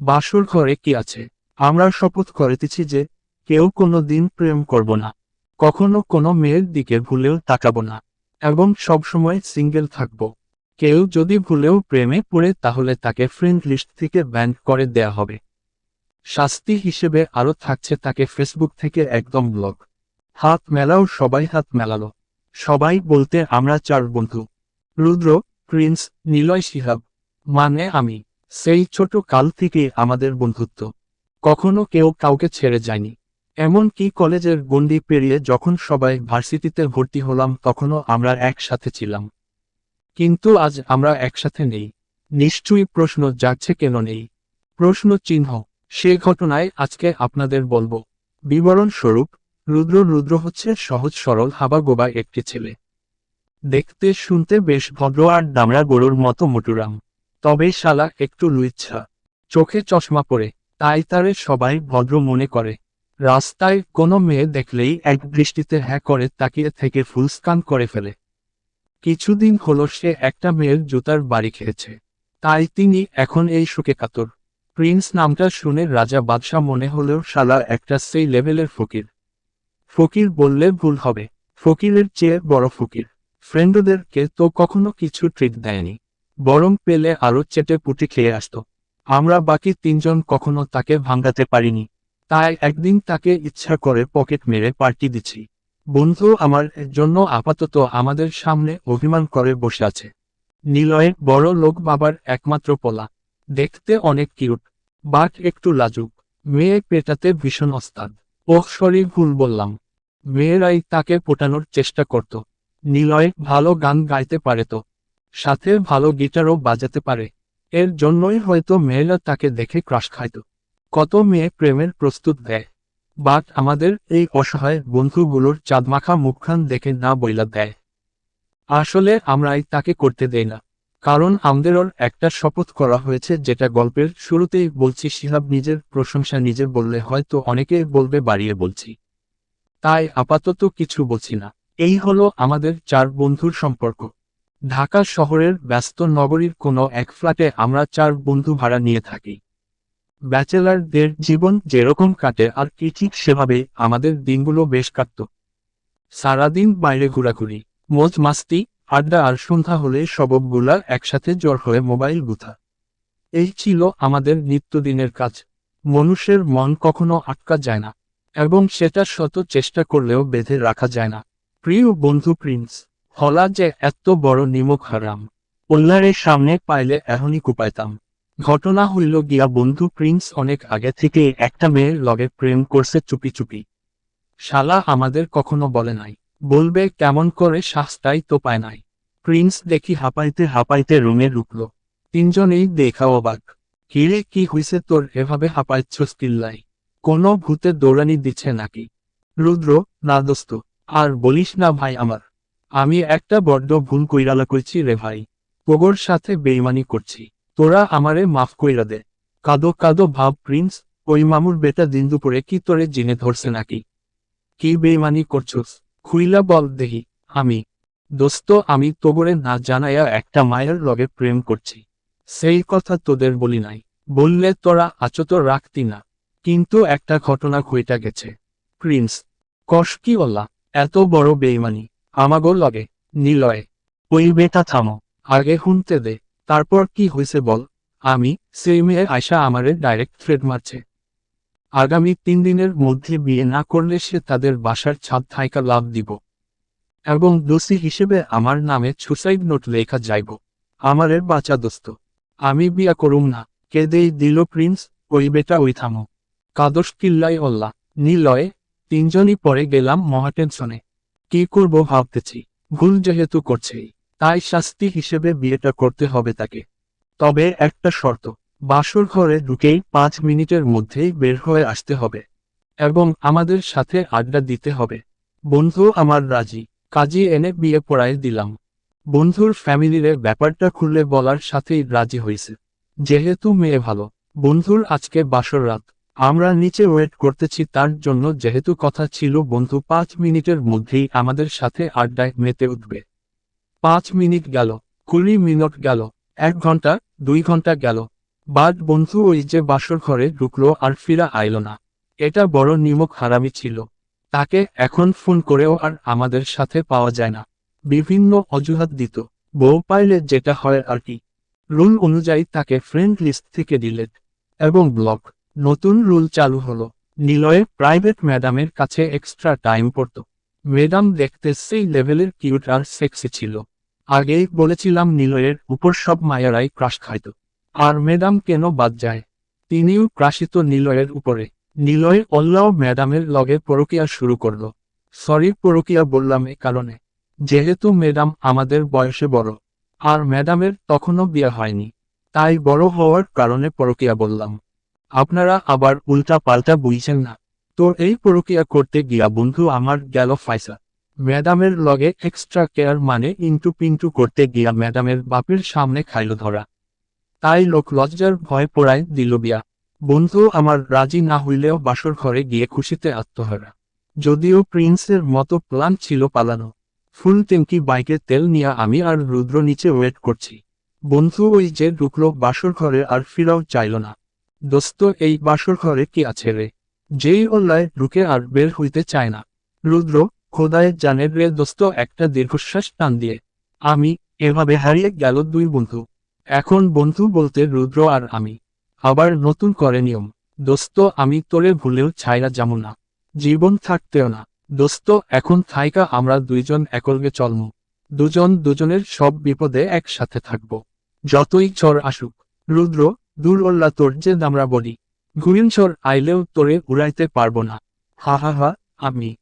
বাসর ঘরে কি আছে? আমরা শপথ করিতেছি যে, কেউ কোনো দিন প্রেম করব না। কখনো কোনো মেয়ের দিকে ভুলেও তাকাব না। এবং সবসময় সিঙ্গেল থাকব। কেউ যদি ভুলেও প্রেমে পড়ে, তাহলে তাকে ফ্রেন্ড লিস্ট থেকে ব্যান্ড করে দেয়া হবে। শাস্তি হিসেবে আরও থাকছে তাকে ফেসবুক থেকে একদম ব্লক হাত মেলাও সবাই হাত মেলালো। সবাই বলতে আমরা চার বন্ধু। রুদ্র প্রিন্স নিলয় সিহাব মানে আমি। সেই ছোট কাল থেকে আমাদের বন্ধুত্ব। কখনো কেউ কাউকে ছেড়ে যায়নি। এমনকি কলেজের গণ্ডি পেরিয়ে যখন সবাই ভার্সিটিতে ভর্তি হলাম তখনও আমরা একসাথে ছিলাম। কিন্তু আজ আমরা একসাথে নেই। নিশ্চয়ই প্রশ্ন যাচ্ছে কেন নেই? প্রশ্ন চিহ্ন, সে ঘটনায় আজকে আপনাদের বলব। বিবরণ স্বরূপ রুদ্র রুদ্র হচ্ছে সহজ সরল হাবাগোবা একটি ছেলে। দেখতে শুনতে বেশ ভদ্র আর দামড়া গরুর মতো মোটুরাম। তবে শালা একটু লুইচ্ছা। চোখে চশমা পরে, তাই তারে সবাই ভদ্র মনে করে। রাস্তায় কোনো মেয়ে দেখলেই এক দৃষ্টিতে হ্যাঁ করে তাকিয়ে থেকে ফুলস্কান করে ফেলে। কিছুদিন হলো সে একটা মেয়ের জুতার বাড়ি খেয়েছে। তাই তিনি এখন এই সুখে কাতর। প্রিন্স নামটা শুনে রাজা বাদশাহ মনে হলেও শালা একটা সেই লেভেলের ফকির। ফকির বললে ভুল হবে, ফকিরের চেয়ে বড় ফকির। ফ্রেন্ডদেরকে তো কখনো কিছু ট্রিট দেয়নি। বরং পেলে আরও চেটে পুটি খেয়ে আসতো। আমরা বাকি তিনজন কখনো তাকে ভাঙাতে পারিনি। তাই একদিন তাকে ইচ্ছা করে পকেট মেরে পার্টি দিচ্ছি। বন্ধু আমার জন্য আপাতত আমাদের সামনে অভিমান করে বসে আছে। নিলয়ে বড় লোক বাবার একমাত্র পোলা। দেখতে অনেক কিউট, বাট একটু লাজুক। মেয়ে পেটাতে ভীষণ ওস্তাদ ওহ, সরি, ভুল বললাম। মেয়েরাই তাকে পোটানোর চেষ্টা করত। নিলয় ভালো গান গাইতে পারে তো। সাথে ভালো গিটারও বাজাতে পারে। এর জন্যই হয়তো মেয়েরা তাকে দেখে ক্রাশ খাইত কত মেয়ে প্রেমের প্রস্তুত দেয়। বাট আমাদের এই অসহায় বন্ধুগুলোর চাঁদমাখা মুখখান দেখে না বইলা দেয়। আসলে আমরাই তাকে করতে দেই না। কারণ আমাদেরও একটা শপথ করা হয়েছে যেটা গল্পের শুরুতেই বলছি, শিহাব নিজের প্রশংসা নিজে বললে হয়তো অনেকে বলবে, বাড়িয়ে বলছি। তাই আপাতত কিছু বলছি না। এই হলো আমাদের চার বন্ধুর সম্পর্ক। ঢাকা শহরের ব্যস্ত নগরীর কোনো এক ফ্ল্যাটে আমরা চার বন্ধু ভাড়া নিয়ে থাকি। ব্যাচেলারদের জীবন যেরকম কাটে আর কি ঠিক সেভাবে আমাদের দিনগুলো বেশ কাটত। সারাদিন বাইরে ঘোরাঘুরি, মোজ মাস্তি, আড্ডা আর সন্ধ্যা হলে সবগুলা একসাথে জ্বর হয়ে মোবাইল গুথা। এই ছিল আমাদের নিত্যদিনের কাজ। মনুষ্যের মন কখনো আটকা যায় না, এবং সেটা শত চেষ্টা করলেও বেঁধে রাখা যায় না। প্রিয় বন্ধু প্রিন্স হলা যে এত বড় নিমক হারাম। উল্লারের সামনে পাইলে এখনই কুপাইতাম। ঘটনা হইল গিয়া বন্ধু প্রিন্স অনেক আগে থেকে একটা মেয়ের লগে প্রেম করছে চুপি চুপি। শালা আমাদের কখনো বলে নাই। বলবে কেমন করে শাস্তাই তো পায় নাই। প্রিন্স দেখি হাঁপাইতে হাঁপাইতে রুমে ঢুকলো। তিনজনেই দেখা অবাক। কিরে কি হইছে তোর? এভাবে হাঁপাইছস কিল্লাই। কোনো ভূতে দৌড়ানি দিচ্ছে নাকি? রুদ্র, না দোস্ত। আর বলিস না ভাই আমার। আমি একটা বড্ড ভুল কইরালা কইছি রে ভাই। পোগোর সাথে বেইমানি করছি। তোরা আমারে মাফ কইরা দে। কাদো কাদো ভাব, প্রিন্স, ওই মামুর বেটা দিন দুপুরে কি তোরে জিনে ধরছে নাকি? কি বেইমানি করছস? খুইলা বল দেহি, আমি। দোস্ত, আমি তোবরে না জানাইয়া একটা মায়ের লগে প্রেম করছি। সেই কথা তোদের বলি নাই। বললে তোরা আচত রাখতি না। কিন্তু একটা ঘটনা ঘইটা গেছে। প্রিন্স কষ কি ওল্লা এত বড় বেইমানি। আমাগো লগে নিলয়ে। ওই বেটা থামো। আগে শুনতে দে তারপর কি হয়েছে বল? আমি সেই মেয়ে আয়সা আমারে ডাইরেক্ট থ্রেড মারছে। আগামী তিন দিনের মধ্যে বিয়ে না করলে সে তাদের বাসার ছাদ থাইকা লাভ দিব। এবং দোষী হিসেবে আমার নামে সুসাইড নোট লেখা যাইব। আমারের বাঁচা দোস্ত। আমি বিয়া করুম না। কেদেই দিল প্রিন্স? ওই বেটা ওই থামো। কাদশ কিল্লাই অল্লা। নিলয়ে তিনজনই পরে গেলাম মহাটেনশনে। কি করব ভাবতেছি। ভুল যেহেতু করছেই, তাই শাস্তি হিসেবে বিয়েটা করতে হবে তাকে। তবে একটা শর্ত, বাসর ঘরে ঢুকেই পাঁচ মিনিটের মধ্যেই বের হয়ে আসতে হবে। এবং আমাদের সাথে আড্ডা দিতে হবে। বন্ধু আমার রাজি, কাজী এনে বিয়ে পড়ায় দিলাম। বন্ধুর ফ্যামিলির ব্যাপারটা খুললে বলার সাথেই রাজি হয়েছে। যেহেতু মেয়ে ভালো, বন্ধুর আজকে বাসর রাত। আমরা নিচে ওয়েট করতেছি তার জন্য যেহেতু কথা ছিল বন্ধু, পাঁচ মিনিটের মধ্যেই আমাদের সাথে আড্ডায় মেতে উঠবে। পাঁচ মিনিট গেল, কুড়ি মিনিট গেল, এক ঘণ্টা, দুই ঘণ্টা গেল। বাদ বন্ধু ওই যে বাসর ঘরে ঢুকলো আর ফিরা আইল না। এটা বড় নিমক হারামি ছিল। তাকে এখন ফোন করেও আর আমাদের সাথে পাওয়া যায় না। বিভিন্ন অজুহাত দিত। বউ পাইলে যেটা হয় আর কি। রুল অনুযায়ী তাকে ফ্রেন্ড লিস্ট থেকে ডিলেট এবং ব্লক নতুন রুল চালু হলো। নিলয়ে প্রাইভেট ম্যাডামের কাছে এক্সট্রা টাইম পড়ত। ম্যাডাম দেখতে সেই লেভেলের কিউট আর সেক্সি ছিল। আগেই বলেছিলাম নিলয়ের উপর সব মায়ারাই ক্রাশ খাইত। আর ম্যাডাম কেন বাদ যায়? তিনিও ক্রাশিত নিলয়ের উপরে। নিলয় অল্লাহ ম্যাডামের লগে পরকিয়া শুরু করল। সরি পরকিয়া বললাম এ কারণে। যেহেতু ম্যাডাম আমাদের বয়সে বড়। আর ম্যাডামের তখনও বিয়ে হয়নি। তাই বড় হওয়ার কারণে পরকিয়া বললাম। আপনারা আবার উল্টা পাল্টা বুঝছেন না। তো এই প্রক্রিয়া করতে গিয়া বন্ধু আমার গেল ফাইসা ম্যাডামের লগে এক্সট্রা কেয়ার মানে ইন্টু পিন্টু করতে গিয়া ম্যাডামের বাপের সামনে খাইল ধরা। তাই লোক লজ্জার ভয় পড়ায় দিল বিয়া বন্ধু আমার রাজি না হইলেও বাসর ঘরে গিয়ে খুশিতে আত্মহারা। যদিও প্রিন্সের মতো প্ল্যান ছিল পালানো। ফুল ট্যাঙ্কি বাইকে তেল নিয়ে আমি আর রুদ্র নিচে ওয়েট করছি। বন্ধু ওই যে ঢুকলো বাসর ঘরে আর ফিরাও চাইল না। দোস্ত, এই বাসর ঘরে কি আছে রে? যেই ওল্লায় ঢুকে আর বের হইতে চায় না। রুদ্র, খোদায় জানে রে দোস্ত, একটা দীর্ঘশ্বাস টান দিয়ে। আমি এভাবে হারিয়ে গেল দুই বন্ধু। এখন বন্ধু বলতে রুদ্র আর আমি। আবার নতুন করে নিয়ম। দোস্ত, আমি তোরে ভুলেও ছাইরা যাব না। জীবন থাকতেও না। দোস্ত, এখন থাইকা আমরা দুইজন একলগে চলমু। দুজন দুজনের সব বিপদে একসাথে থাকব। যতই চর আসুক। রুদ্র দূর ওল্লা তোর যে দামরা বলি। ঘুরিন চর আইলেও তোরে উড়াইতে পারব না। হা হা হা, আমি।